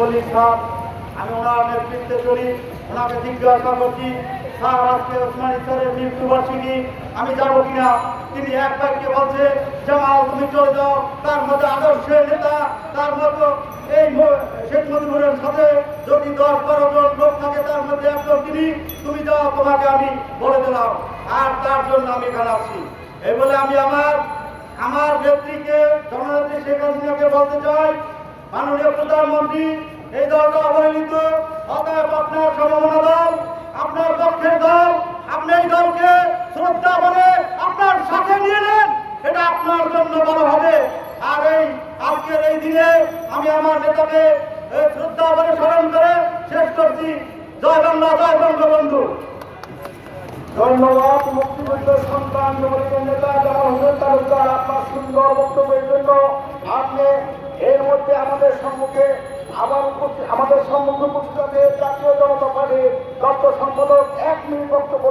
মল্লিক সাহেব, আমি ওনার নেতৃত্বে চলি। ওনাকে জিজ্ঞাসা করছি স্যার, আজকে ওসমানী স্যারের মৃত্যুবার্ষিকী, আমি যাব কিনা? তিনি এক বাক্যে বলছে জামাল তুমি চলে যাও। তার মধ্যে আদর্শের নেতা, তার মতো এই শেখ মুজিবুরের সাথে যদি দশ বারো জন লোক থাকে, তার মধ্যে একজন তিনি। তুমি যাও, তোমাকে আমি বলে দিলাম। আর তার জন্য আমি এখানে আসছি এই বলে আমি আমার আমার নেত্রীকে, জননেত্রী শেখ হাসিনাকে বলতে চাই, মাননীয় প্রধানমন্ত্রী এই দলটা অবহেলিত, অতএব আপনার সমমনা দল, আপনার পক্ষের দল, আপনি এই দলকে শ্রদ্ধা বলে আপনার সাথে নিয়ে নেন এটা আপনার জন্য ভালো হবে। আর এই আজকের এই দিনে আমি আমার নেতাকে শ্রদ্ধা বলে স্মরণ করে শেষ করছি। জয় বাংলা, জয় বঙ্গবন্ধু। ধন্যবাদ, মুক্তিযুদ্ধের সন্তান নেতা জামাল হোসেন তালুকদার আপনার সুন্দর বক্তব্যের জন্য এর মধ্যে আমাদের সম্মুখে আবার আমাদের সম্মুখে জাতীয় জনতা পার্টির দপ্তর সম্পাদক, এক মিনিট বক্তব্য